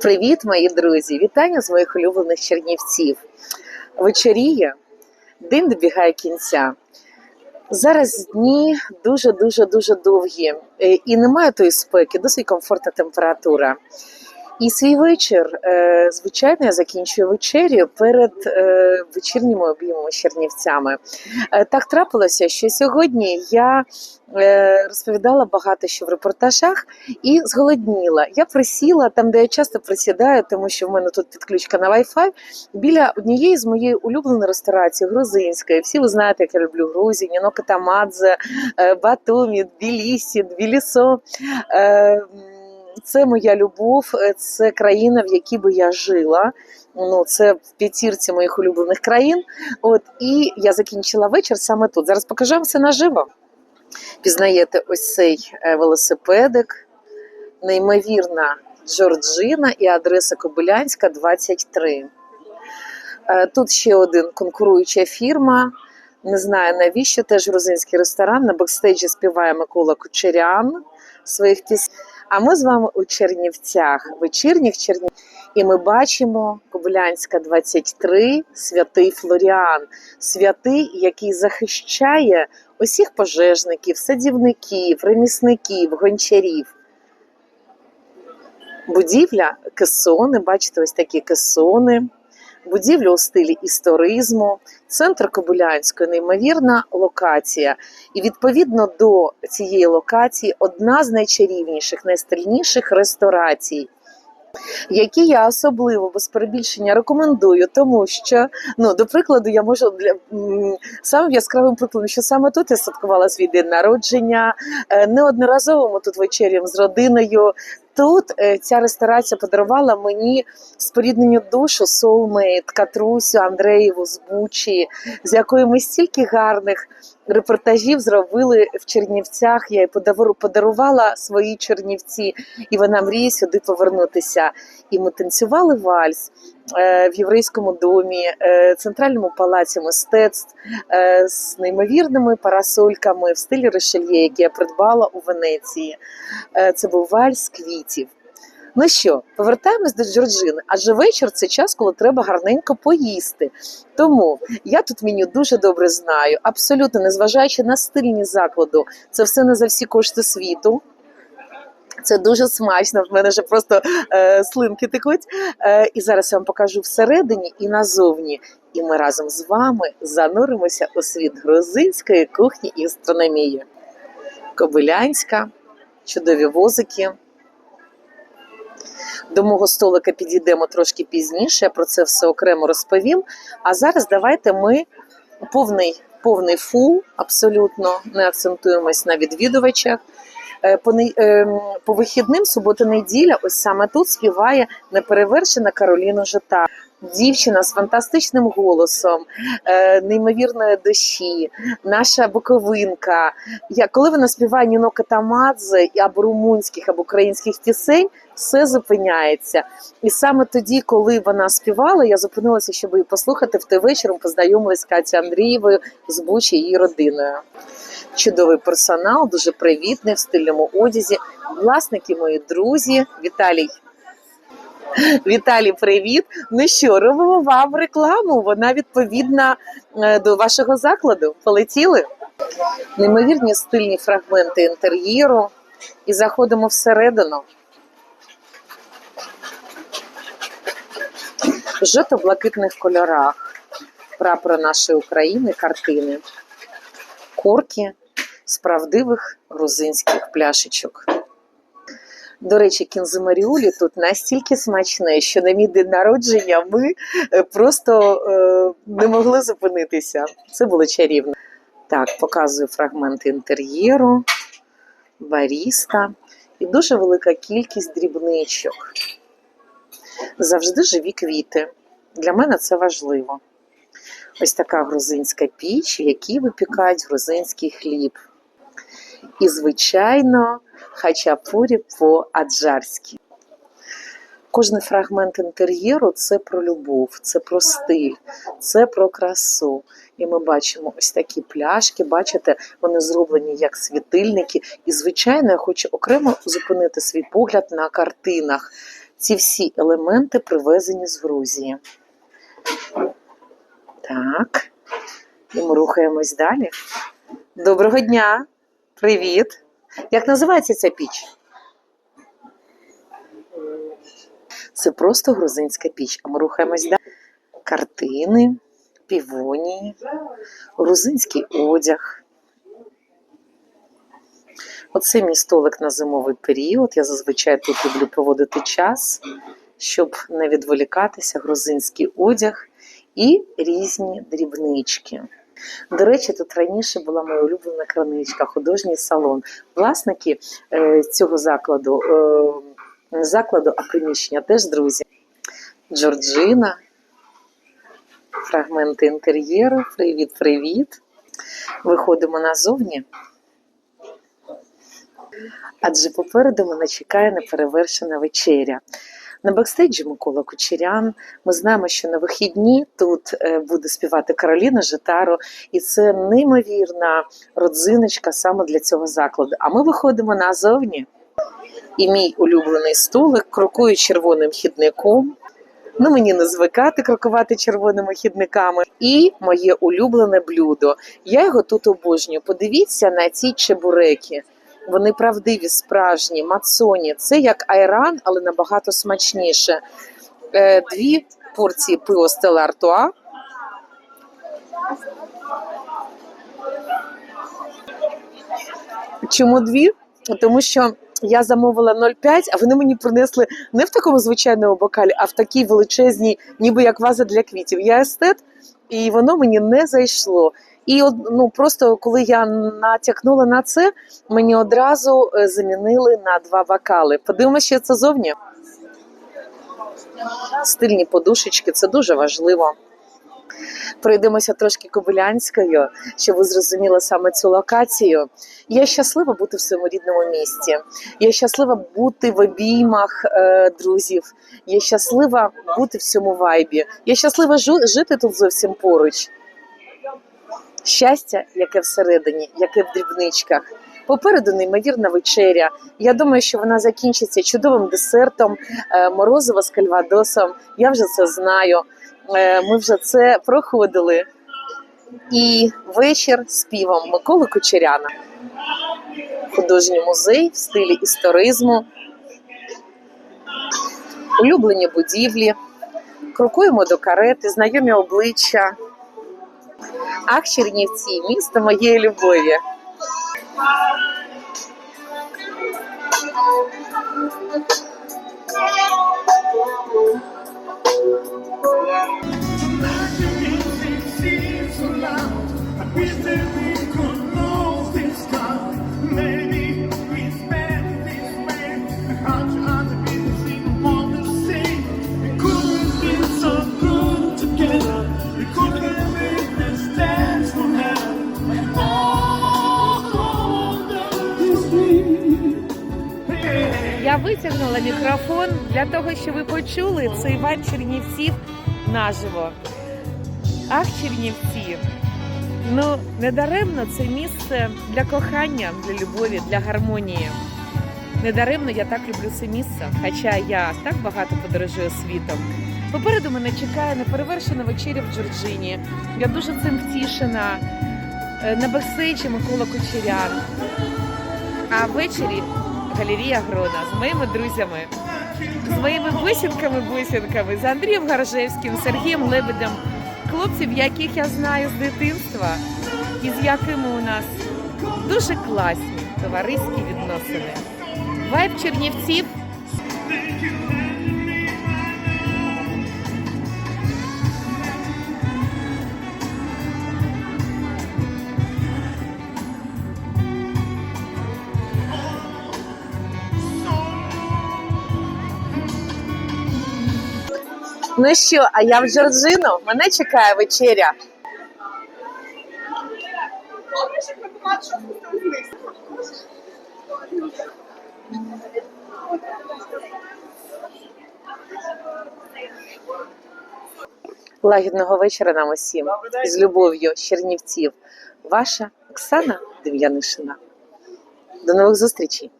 Привіт, мої друзі! Вітання з моїх улюблених чернівців. Вечоріє, день добігає кінця. Зараз дні дуже дуже дуже довгі е, і немає тої спеки, досить комфортна температура. І свій вечір, е, звичайно, я закінчую вечерю перед е, вечірніми обіймами з чернівцями. Е, Так трапилося, що сьогодні я розповідала багато що в репортажах і зголодніла. Я присіла там, де я часто присідаю, тому що в мене тут підключка на Wi-Fi, біля однієї з моєї улюбленої ресторації грузинської. Всі ви знаєте, як я люблю Грузію, Ніно Катамадзе, е, Батумі, Тбілісі, Тбілісо. Це моя любов, е, це країна, в якій би я жила. Ну, це в п'ятірці моїх улюблених країн. От і я закінчила вечір саме тут. Зараз покажу вам все наживо. Пізнаєте ось цей е, велосипедик, неймовірна Джорджина і адреса Кобилянська 23. Е, Тут ще один конкуруюча фірма. Не знаю навіщо, теж грузинський ресторан. На бекстейджі співає Микола Кучерян своїх пісень. А ми з вами у Чернівцях, вечірніх Чернівцях. І ми бачимо Кобилянська 23, святий Флоріан, святий, який захищає усіх пожежників, садівників, ремісників, гончарів. Будівля кесони, бачите, ось такі кесони. Будівля у стилі історизму, центр Кобилянської, неймовірна локація. І відповідно до цієї локації одна з найчарівніших, найстильніших ресторацій, які я особливо без перебільшення рекомендую, тому що, ну, до прикладу, я можу для самим яскравим прикладом, що саме тут я святкувала свій день народження. Е, Неодноразово ми тут вечерям з родиною. Тут е, ця ресторація подарувала мені спорідненню душу соулмейт Катрусю Андреєву з Бучі, з якою ми стільки гарних репортажів зробили в Чернівцях. Я їй подару- подарувала свої Чернівці, і вона мріє сюди повернутися. І ми танцювали вальс е, в єврейському домі, е, центральному палаці мистецтв е, з неймовірними парасольками в стилі Ришельє, які я придбала у Венеції. Це був вальс квітів. Ну що, повертаємось до Джорджини, адже вечір це час, коли треба гарненько поїсти. Тому я тут меню дуже добре знаю, абсолютно незважаючи на стильність закладу, це все не за всі кошти світу. Це дуже смачно. В мене вже просто е, слинки текуть. Е, і зараз я вам покажу всередині і назовні. І ми разом з вами зануримося у світ грузинської кухні і гастрономії. Кобилянська, чудові возики. До мого столика підійдемо трошки пізніше, я про це все окремо розповім. А зараз давайте ми повний, повний фул, абсолютно не акцентуємось на відвідувачах. Е, По, ем, по вихідним субота-неділя, ось саме тут співає неперевершена Кароліна Жита. Дівчина з фантастичним голосом, е, неймовірної душі, наша буковинка. Я, коли вона співає Ніно Катамадзе або румунських, або українських пісень, все зупиняється. І саме тоді, коли вона співала, я зупинилася, щоб її послухати. В той вечір ми познайомилися з Катю Андрієвою з Бучі її родиною. Чудовий персонал, дуже привітний в стильному одязі. Власники мої друзі. Віталій. Віталій, привіт. Ну що, робимо вам рекламу. Вона відповідна е, до вашого закладу. Полетіли? Неймовірні стильні фрагменти інтер'єру. І заходимо всередину. В жовто-блакитних кольорах прапора нашої України, картини, корки з правдивих грузинських пляшечок. До речі, кінзимаріулі тут настільки смачне, що на мій день народження ми е, просто е, не могли зупинитися. Це було чарівно. Так, показую фрагменти інтер'єру, баріста і дуже велика кількість дрібничок. Завжди живі квіти. Для мене це важливо. Ось така грузинська піч, в якій випікають грузинський хліб. І, звичайно, хачапурі по-аджарськи. Кожний фрагмент інтер'єру це про любов, це про стиль, це про красу. І ми бачимо ось такі пляшки. Бачите, вони зроблені як світильники. І, звичайно, я хочу окремо зупинити свій погляд на картинах. Ці всі елементи привезені з Грузії. Так. І ми рухаємось далі. Доброго дня! Привіт! Як називається ця піч? Це просто грузинська піч. А ми рухаємось далі. Картини, півонії, грузинський одяг. Оце мій столик на зимовий період. Я зазвичай тут люблю проводити час, щоб не відволікатися, грузинський одяг і різні дрібнички. До речі, тут раніше була моя улюблена краничка, художній салон. Власники е, цього закладу, не закладу, а приміщення теж друзі. Джорджина, фрагменти інтер'єру. Привіт, привіт. Виходимо назовні. Адже попереду мене чекає неперевершена вечеря. На бекстейджі Микола Кучерян. Ми знаємо, що на вихідні тут е, буде співати Кароліна Житаро, і це неймовірна родзиночка саме для цього закладу. А ми виходимо назовні. І мій улюблений столик крокує червоним хідником. Ну, мені не звикати крокувати червоними хідниками. І моє улюблене блюдо. Я його тут обожнюю. Подивіться на ці чебуреки. Вони правдиві, справжні, мацоні. Це як айран, але набагато смачніше. Е, Дві порції пиво Стелла Артуа. Чому дві? Тому що я замовила 0,5, а вони мені принесли не в такому звичайному бокалі, а в такій величезній, ніби як ваза для квітів. Я естет, і воно мені не зайшло. І ну, просто коли я натякнула на це, мені одразу е, замінили на два бокали. Подивимося, що це зовні. Стильні подушечки це дуже важливо. Пройдемося трошки Кобилянською, щоб ви зрозуміли саме цю локацію. Я щаслива бути в своєму рідному місті. Я щаслива бути в обіймах е, друзів. Я щаслива бути в цьому вайбі. Я щаслива жити тут зовсім поруч. Щастя, яке всередині, яке в дрібничках. Попереду неймовірна вечеря. Я думаю, що вона закінчиться чудовим десертом, е, морозиво з кальвадосом. Я вже це знаю. Е, Ми вже це проходили. І вечір з півом Миколи Кучеряна. Художній музей в стилі історизму. Улюблені будівлі. Крокуємо до карети, знайомі обличчя. Ах, Чернівці, місто моєї любові. Я витягнула мікрофон для того, щоб ви почули цей вайб Чернівців наживо. Ах, Чернівці! Ну, недаремно це місце для кохання, для любові, для гармонії. Недаремно я так люблю це місце, хоча я так багато подорожую світом. Попереду мене чекає неперевершена вечеря в Джорджині. Я дуже цим втішена. Е, На бекстейджі Микола Кучерян. А ввечері галерія Грона з моїми друзями, з моїми бусінками-бусінками, з Андрієм Гаржевським, Сергієм Лебедем, хлопців, яких я знаю з дитинства, і з якими у нас дуже класні товариські відносини. Вайб Чернівців. Ну що, а я в Джорджину, мене чекає вечеря. Лагідного вечора нам усім. З любов'ю Чернівців. Ваша Оксана Дем'янишина. До нових зустрічей.